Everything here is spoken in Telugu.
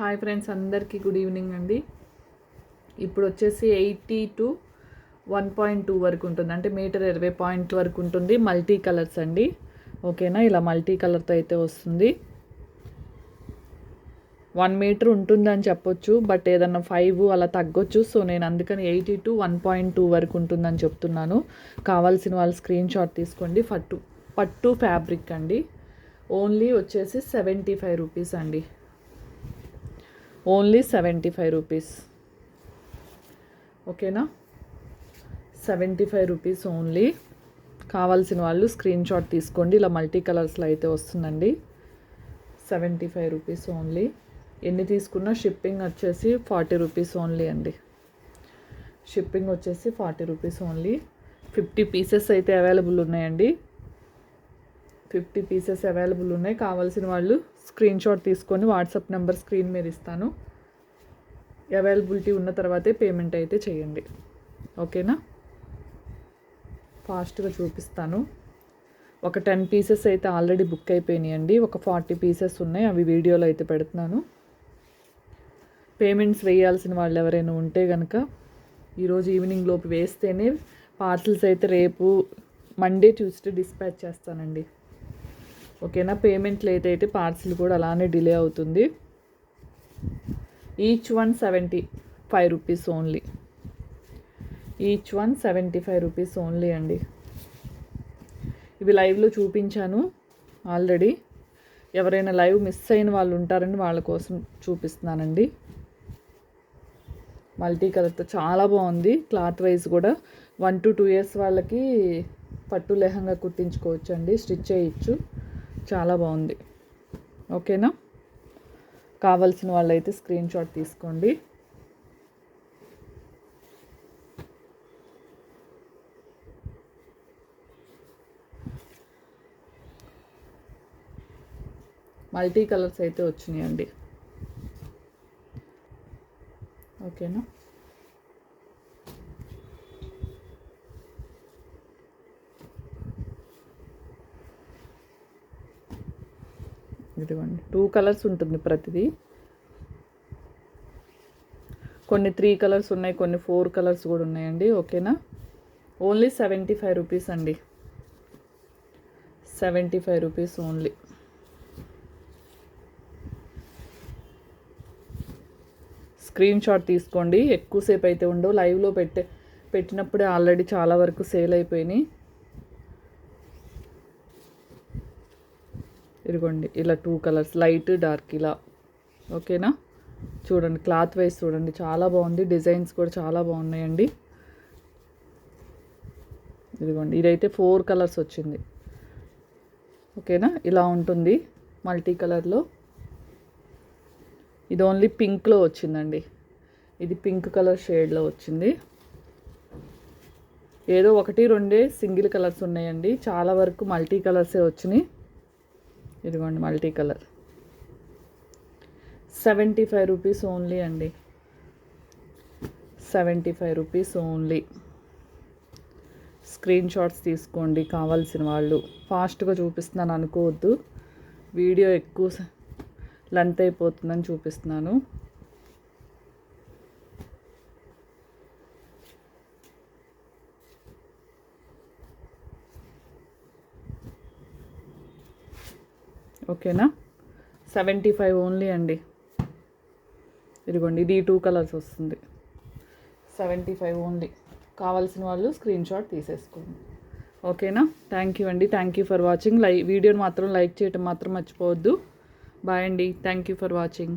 హాయ్ ఫ్రెండ్స్ అందరికీ గుడ్ ఈవినింగ్ అండి. ఇప్పుడు వచ్చేసి eighty two one point two వరకు ఉంటుంది. అంటే మీటర్ ఇరవై పాయింట్ వరకు ఉంటుంది మల్టీ కలర్స్ అండి. ఓకేనా? ఇలా మల్టీ కలర్తో అయితే వస్తుంది. వన్ మీటర్ ఉంటుందని చెప్పొచ్చు బట్ ఏదన్నా ఫైవ్ అలా తగ్గొచ్చు. సో నేను అందుకని eighty two one point two వరకు ఉంటుందని చెప్తున్నాను. కావాల్సిన వాళ్ళు స్క్రీన్ షాట్ తీసుకోండి. పట్టు పట్టు ఫ్యాబ్రిక్ అండి. ఓన్లీ వచ్చేసి సెవెంటీ ఫైవ్ రూపీస్ అండి. Only seventy five rupees. ఓకేనా? Seventy five rupees only. కావాల్సిన వాళ్ళు స్క్రీన్ షాట్ తీసుకోండి. ఇలా మల్టీ కలర్స్లో అయితే వస్తుందండి. Seventy five rupees only. ఎన్ని తీసుకున్నా షిప్పింగ్ వచ్చేసి ఫార్టీ రూపీస్ ఓన్లీ అండి. షిప్పింగ్ వచ్చేసి forty rupees only. Fifty pieces అయితే అవైలబుల్ ఉన్నాయండి. ఫిఫ్టీ పీసెస్ అవైలబుల్ ఉన్నాయి. కావాల్సిన వాళ్ళు స్క్రీన్ షాట్ తీసుకొని వాట్సాప్ నెంబర్ స్క్రీన్ మీద ఇస్తాను. అవైలబిలిటీ ఉన్న తర్వాతే పేమెంట్ అయితే చేయండి. ఓకేనా? ఫాస్ట్గా చూపిస్తాను. ఒక టెన్ పీసెస్ అయితే ఆల్రెడీ బుక్ అయిపోయినాయండి. ఒక ఫార్టీ పీసెస్ ఉన్నాయి. అవి వీడియోలో అయితే పెడుతున్నాను. పేమెంట్స్ వేయాల్సిన వాళ్ళు ఎవరైనా ఉంటే కనుక ఈరోజు ఈవినింగ్ లోపు వేస్తేనే పార్సిల్స్ అయితే రేపు మండే ట్యూస్డే డిస్పాచ్ చేస్తానండి. ఓకేనా? పేమెంట్ లేట్ అయితే పార్సిల్ కూడా అలానే డిలే అవుతుంది. Each one seventy five rupees only each one seventy five rupees only అండి. ఇవి లైవ్లో చూపించాను ఆల్రెడీ. ఎవరైనా లైవ్ మిస్ అయిన వాళ్ళు ఉంటారని వాళ్ళ కోసం చూపిస్తున్నానండి. మల్టీ కలర్తో చాలా బాగుంది. క్లాత్ వైజ్ కూడా వన్ టు టూ ఇయర్స్ వాళ్ళకి పట్టు లెహంగా కుట్టించుకోవచ్చు అండి స్టిచ్ చేయొచ్చు. చాలా బాగుంది. ఓకేనా? కావాల్సిన వాళ్ళైతే స్క్రీన్ షాట్ తీసుకోండి. మల్టీ కలర్స్ అయితే వచ్చినాయండి. ఓకేనా? ఇదిగోండి. టూ కలర్స్ ఉంటుంది ప్రతిదీ. కొన్ని త్రీ కలర్స్ ఉన్నాయి కొన్ని ఫోర్ కలర్స్ కూడా ఉన్నాయండి. ఓకేనా ఓన్లీ సెవెంటీ ఫైవ్ రూపీస్ అండి. Seventy five rupees only screenshot తీసుకోండి. ఎక్కువసేపు అయితే ఉండవు. లైవ్లో పెట్టే పెట్టినప్పుడే ఆల్రెడీ చాలా వరకు సేల్ అయిపోయినాయి. ఇదిగోండి ఇలా టూ కలర్స్ లైట్ డార్క్ ఇలా. ఓకేనా చూడండి క్లాత్ వైజ్ చూడండి చాలా బాగుంది. డిజైన్స్ కూడా చాలా బాగున్నాయండి. ఇదిగోండి ఇదైతే ఫోర్ కలర్స్ వచ్చింది. ఓకేనా ఇలా ఉంటుంది మల్టీ కలర్లో ఇది ఓన్లీ పింక్లో వచ్చిందండి. ఇది పింక్ కలర్ షేడ్లో వచ్చింది. ఏదో ఒకటి రెండే సింగిల్ కలర్స్ ఉన్నాయండి. చాలా వరకు మల్టీ కలర్సే వచ్చినాయి. ఇదిగోండి multi colour. Seventy five rupees only అండి. Seventy five rupees only. Screenshots తీసుకోండి కావాల్సిన వాళ్ళు. ఫాస్ట్గా చూపిస్తున్నాను అనుకోవద్దు. వీడియో ఎక్కువ లెంత్ అయిపోతుందని చూపిస్తున్నాను. ఓకేనా? సెవెంటీ ఫైవ్ ఓన్లీ అండి. ఇదిగోండి ఇది టూ కలర్స్ వస్తుంది. Seventy five only. కావాల్సిన వాళ్ళు స్క్రీన్ షాట్ తీసేసుకోండి. ఓకేనా? థ్యాంక్ యూ అండి. థ్యాంక్ యూ ఫర్ వాచింగ్ లై వీడియోని మాత్రం లైక్ చేయటం మాత్రం మర్చిపోవద్దు. బాయ్ అండి. Thank you for watching